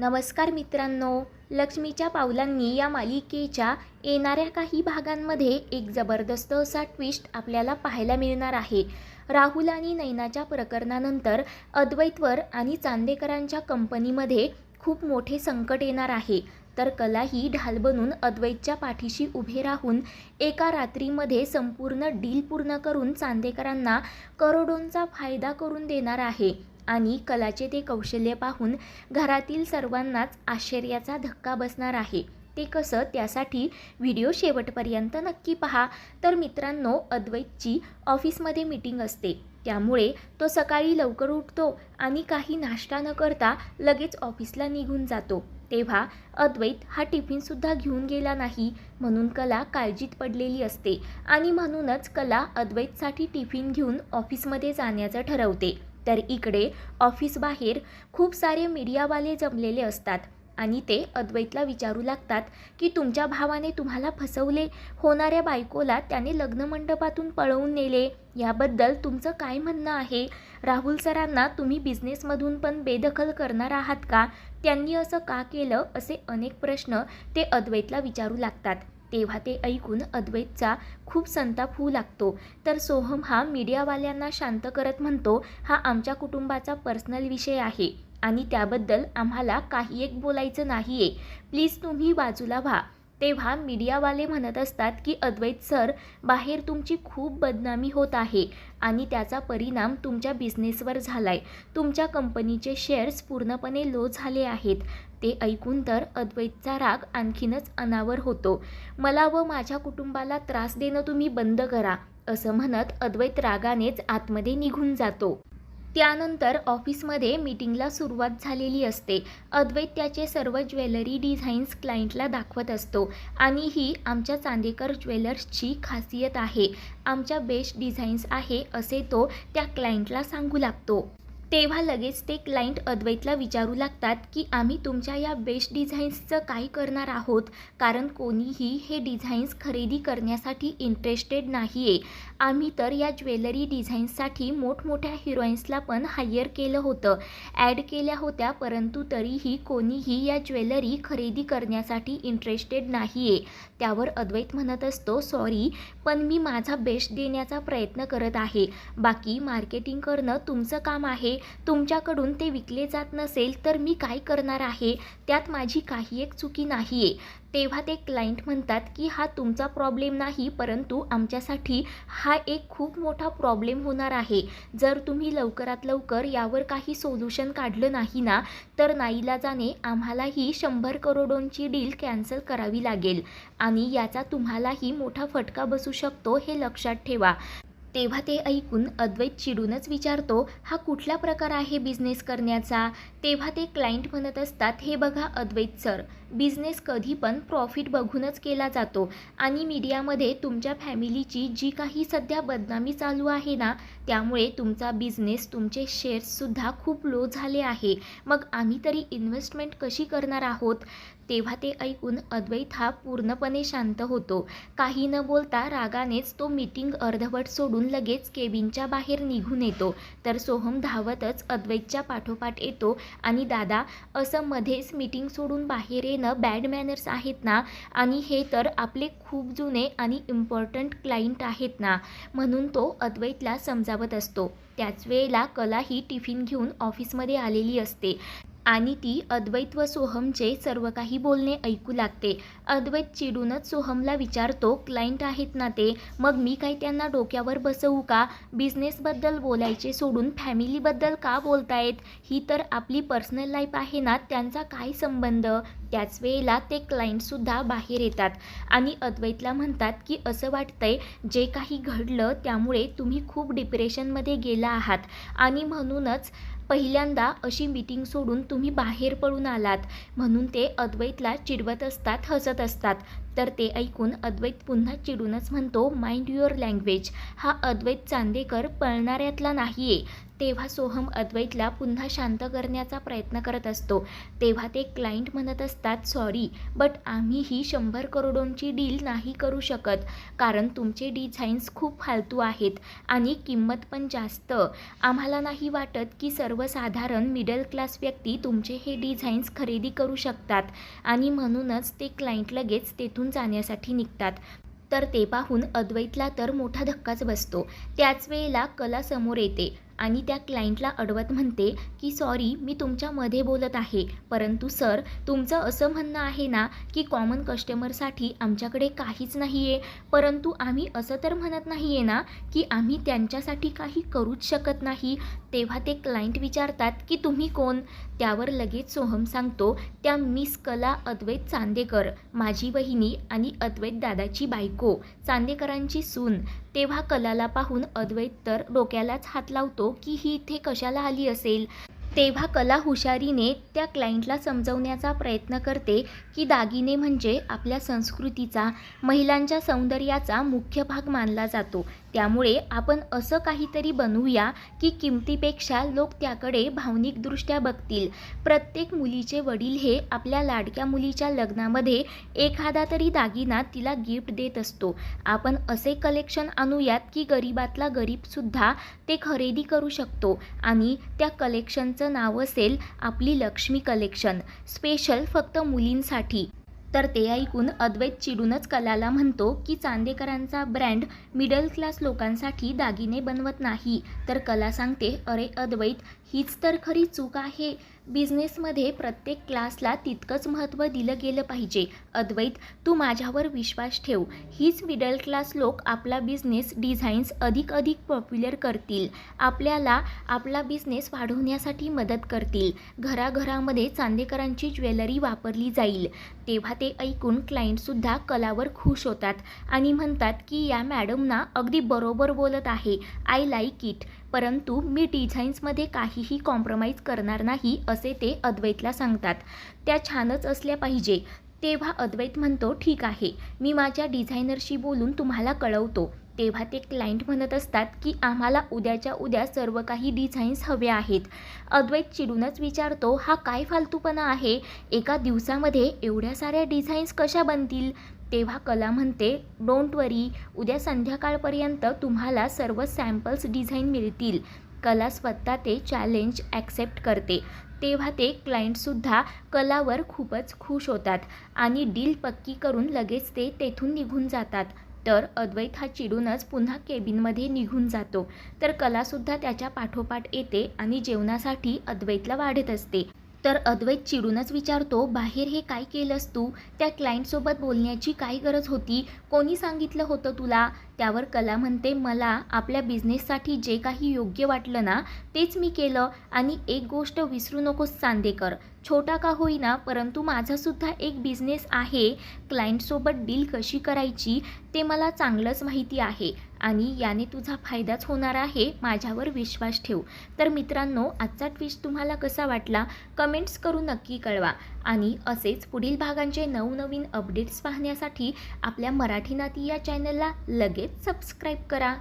नमस्कार मित्रांनो लक्ष्मीच्या पावलांनी या मालिकेच्या येणाऱ्या काही भागांमध्ये एक जबरदस्त असा ट्विस्ट आपल्याला पाहायला मिळणार आहे. राहुल आणि नैनाच्या प्रकरणानंतर अद्वैतवर आणि चांदेकरांच्या कंपनीमध्ये खूप मोठे संकट येणार आहे. तर कला ही ढाल बनून अद्वैतच्या पाठीशी उभे राहून एका रात्रीमध्ये संपूर्ण डील पूर्ण करून चांदेकरांना करोडोंचा फायदा करून देणार आहे. आणि कलाचे ते कौशल्य पाहून घरातील सर्वांनाच आश्चर्याचा धक्का बसणार आहे. ते कसं? त्यासाठी व्हिडिओ शेवटपर्यंत नक्की पहा. तर मित्रांनो अद्वैतची ऑफिसमध्ये मीटिंग असते. त्यामुळे तो सकाळी लवकर उठतो आणि काही नाश्ता न करता लगेच ऑफिसला निघून जातो. तेव्हा अद्वैत हा टिफिनसुद्धा घेऊन गेला नाही म्हणून कला काळजीत पडलेली असते आणि म्हणूनच कला अद्वैतसाठी टिफिन घेऊन ऑफिसमध्ये जाण्याचं ठरवते. तर इकडे ऑफिसबाहेर खूप सारे मीडियावाले जमलेले असतात. आणि ते अद्वैतला विचारू लागतात की तुमच्या भावाने तुम्हाला फसवले होणाऱ्या बायकोला त्याने लग्नमंडपातून पळवून नेले. याबद्दल तुमचं काय म्हणणं आहे? राहुल सरांना तुम्ही बिझनेसमधून पण बेदखल करणार आहात का? त्यांनी असं का केलं? असे अनेक प्रश्न ते अद्वैतला विचारू लागतात. तेव्हा ते ऐकून अद्वैतचा खूप संताप होऊ लागतो. तर सोहम हा मीडियावाल्यांना शांत करत म्हणतो हा आमच्या कुटुंबाचा पर्सनल विषय आहे आणि त्याबद्दल आम्हाला काही एक बोलायचं नाही आहे प्लीज तुम्ही बाजूला व्हा. तेव्हा मीडियावाले म्हणत असतात की अद्वैत सर बाहेर तुमची खूप बदनामी होत आहे आणि त्याचा परिणाम तुमच्या बिझनेसवर झाला आहे तुमच्या कंपनीचे शेअर्स पूर्णपणे लो झाले आहेत. ते ऐकून तर अद्वैतचा राग आणखीनच अनावर होतो. मला व माझ्या कुटुंबाला त्रास देणं तुम्ही बंद करा असं म्हणत अद्वैत रागानेच आतमध्ये निघून जातो. त्यानंतर ऑफिसमध्ये मीटिंगला सुरुवात झालेली असते. अद्वैत त्याचे सर्व ज्वेलरी डिझाईन्स क्लायंटला दाखवत असतो आणि ही आमच्या चांदेकर ज्वेलर्सची खासियत आहे. आमच्या बेस्ट डिझाईन्स आहे असे तो त्या क्लायंटला सांगू लागतो. तेव्हा लगेच ते क्लायंट अद्वैतला विचारू लागतात की आम्ही तुमच्या या बेस्ट डिझाईन्सचं काय करणार आहोत कारण कोणीही हे डिझाईन्स खरेदी करण्यासाठी इंटरेस्टेड नाही आहे आम्ही तर या ज्वेलरी डिझाईन्ससाठी मोठमोठ्या हिरोईन्सला पण हायर केलं होतं. ॲड केल्या होत्या परंतु तरीही कोणीही या ज्वेलरी खरेदी करण्यासाठी इंटरेस्टेड नाही आहे त्यावर अद्वैत म्हणत असतो सॉरी पण मी माझा बेस्ट देण्याचा प्रयत्न करत आहे. बाकी मार्केटिंग करणं तुमचं काम आहे. तुमच्याकडून ते विकले जात नसेल तर मी काय करणार आहे? त्यात माझी काही एक चुकी नाही आहे तेव्हा ते क्लायंट म्हणतात की हा तुमचा प्रॉब्लेम नाही परंतु आमच्यासाठी हा एक खूप मोठा प्रॉब्लेम होणार आहे. जर तुम्ही लवकरात लवकर यावर काही सोल्युशन काढलं नाही ना तर नाईलाजाने आम्हालाही शंभर करोडोंची डील कॅन्सल करावी लागेल आणि याचा तुम्हालाही मोठा फटका बसू शकतो हे लक्षात ठेवा. तेव्हा ते ऐकून अद्वैत चिडूनच विचारतो हा कुठला प्रकार आहे बिझनेस करण्याचा? तेव्हा ते क्लायंट म्हणत असतात हे बघा अद्वैत सर बिझनेस कधी पण प्रॉफिट बघूनच केला जातो. आणि मीडियामध्ये तुमच्या फॅमिलीची जी काही सध्या बदनामी चालू आहे ना त्यामुळे तुमचा बिझनेस तुमचे शेअर्ससुद्धा खूप लो झाले आहे. मग आम्ही तरी इन्व्हेस्टमेंट कशी करणार आहोत? तेव्हा ते ऐकून अद्वैत हा पूर्णपणे शांत होतो. काही न बोलता रागानेच तो मीटिंग अर्धवट सोडून लगेच केबिनच्या बाहेर निघून येतो. तर सोहम धावतच अद्वैतच्या पाठोपाठ येतो आणि दादा असं मध्येच मीटिंग सोडून बाहेर येणं बॅड मॅनर्स आहेत ना आणि हे तर आपले खूप जुने आणि इम्पॉर्टंट क्लायंट आहेत ना म्हणून तो अद्वैतला समजावत असतो. त्याच वेळेला कला ही टिफिन घेऊन ऑफिसमध्ये आलेली असते. आणि ती अद्वैत व सोहमचे सर्व काही बोलणे ऐकू लागते. अद्वैत चिडूनच सोहमला विचारतो क्लायंट आहेत ना ते? मग मी काय त्यांना डोक्यावर बसवू का? बिझनेसबद्दल बोलायचे सोडून फॅमिलीबद्दल का बोलतायत? ही तर आपली पर्सनल लाईफ आहे ना त्यांचा काय संबंध त्याच वेळेला ते क्लायंटसुद्धा बाहेर येतात आणि अद्वैतला म्हणतात की असं वाटतंय जे काही घडलं त्यामुळे तुम्ही खूप डिप्रेशनमध्ये गेला आहात. आणि म्हणूनच पहिल्यांदा अशी मीटिंग सोडून तुम्ही बाहेर पडून आलात म्हणून ते अद्वैतला चिडवत असतात हसत असतात. तर ते ऐकून अद्वैत पुन्हा चिडूनच म्हणतो माइंड युअर लँग्वेज हा अद्वैत चांदेकर पळणाऱ्यातला नाही आहे तेव्हा सोहम अद्वैतला पुन्हा शांत करण्याचा प्रयत्न करत असतो. तेव्हा ते क्लायंट म्हणत असतात सॉरी बट आम्ही ही शंभर करोडोंची डील नाही करू शकत. कारण तुमचे डिझाईन्स खूप फालतू आहेत आणि किंमत पण जास्त. आम्हाला नाही वाटत की सर्वसाधारण मिडल क्लास व्यक्ती तुमचे हे डिझाईन्स खरेदी करू शकतात. आणि म्हणूनच ते क्लायंट लगेच तेथून जाण्यासाठी निघतात. तर ते पाहून अद्वैतला तर मोठा धक्काच बसतो. त्याच वेळेला कला समोर येते आणि त्या क्लायंटला अडवत म्हणते की सॉरी मी तुमच्यामध्ये बोलत आहे. परंतु सर तुमचं असं म्हणणं आहे ना की कॉमन कस्टमरसाठी आमच्याकडे काहीच नाही आहे परंतु आम्ही असं तर म्हणत नाही आहे ना की आम्ही त्यांच्यासाठी काही करूच शकत नाही. तेव्हा ते क्लायंट विचारतात की तुम्ही कोण? त्यावर लगेच सोहम सांगतो त्या मिस कला अद्वैत चांदेकर माझी बहिणी आणि अद्वैत दादाची बायको चांदेकरांची सून. तेव्हा कलाला पाहून अद्वैत तर डोक्यालाच हात लावतो की ही इथे कशाला आली असेल. तेव्हा कला हुशारीने त्या क्लायंटला समजवण्याचा प्रयत्न करते की दागिने म्हणजे आपल्या संस्कृतीचा महिलांच्या सौंदर्याचा मुख्य भाग मानला जातो. त्यामुळे आपण असं काहीतरी बनवूया की किमतीपेक्षा लोक त्याकडे भावनिकदृष्ट्या बघतील. प्रत्येक मुलीचे वडील हे आपल्या लाडक्या मुलीच्या लग्नामध्ये एखादा तरी दागिना तिला गिफ्ट देत असतो. आपण असे कलेक्शन आणूयात की गरिबातला गरीबसुद्धा ते खरेदी करू शकतो आणि त्या कलेक्शनचं नाव असेल आपली लक्ष्मी कलेक्शन स्पेशल फक्त मुलींसाठी. तर ते ऐकून अद्वैत चिडूनच कलाला म्हणतो की चांदेकरांचा ब्रँड मिडल क्लास लोकांसाठी दागिने बनवत नाही. तर कला सांगते अरे अद्वैत हीच तर खरी चूक आहे. बिझनेसमध्ये प्रत्येक क्लासला तितकंच महत्त्व दिलं गेलं पाहिजे. अद्वैत तू माझ्यावर विश्वास ठेव. हीच मिडल क्लास लोक आपला बिझनेस डिझाईन्स अधिक अधिक पॉप्युलर करतील. आपल्याला आपला बिझनेस वाढवण्यासाठी मदत करतील. घराघरामध्ये चांदेकरांची ज्वेलरी वापरली जाईल. तेव्हा ते ऐकून क्लायंटसुद्धा कलावर खुश होतात आणि म्हणतात की या मॅडमना अगदी बरोबर बोलत आहे. आय लाईक इट परंतु मी डिझाईन्समध्ये काहीही कॉम्प्रोमाइज करणार नाही असे ते अद्वैतला सांगतात. त्या छानच असल्या पाहिजे. तेव्हा अद्वैत म्हणतो ठीक आहे. मी माझ्या डिझायनरशी बोलून तुम्हाला कळवतो. तेव्हा ते क्लायंट म्हणत असतात की आम्हाला उद्याच्या उद्या सर्व काही डिझाईन्स हवे आहेत. अद्वैत चिडूनच विचारतो हा काय फालतूपणा आहे? एका दिवसामध्ये एवढ्या साऱ्या डिझाईन्स कशा बनतील? तेव्हा कला म्हणते डोंट वरी उद्या संध्याकाळपर्यंत तुम्हाला सर्व सॅम्पल्स डिझाईन मिळतील. कला स्वतः ते चॅलेंज ॲक्सेप्ट करते. तेव्हा ते क्लायंटसुद्धा कलावर खूपच खुश होतात आणि डील पक्की करून लगेच ते तेथून निघून जातात. तर अद्वैत हा चिडूनच पुन्हा केबिनमध्ये निघून जातो. तर कलासुद्धा त्याच्या पाठोपाठ येते आणि जेवणासाठी अद्वैतला वाढत असते. तर अद्वैत चिडूनच विचारतो बाहेर हे काय केलंस तू? त्या क्लायंटसोबत बोलण्याची काय गरज होती? कोणी सांगितलं होतं तुला? त्यावर कला म्हणते मला आपल्या बिझनेससाठी जे काही योग्य वाटलं ना तेच मी केलं. आणि एक गोष्ट विसरू नकोस चांदेकर. छोटा का होईना परंतु माझासुद्धा एक बिझनेस आहे. क्लायंटसोबत डील कशी करायची ते मला चांगलंच माहिती आहे. आणि याने तुझा फायदाच होणार आहे माझ्यावर विश्वास ठेव. तर मित्रांनो आजचा ट्विस्ट तुम्हाला कसा वाटला? कमेंट्स करून नक्की कळवा. आणि असेच पुढील भागांचे नवनवीन अपडेट्स पाहण्यासाठी आपल्या मराठी नाती या चॅनलला लगेच सबस्क्राईब करा.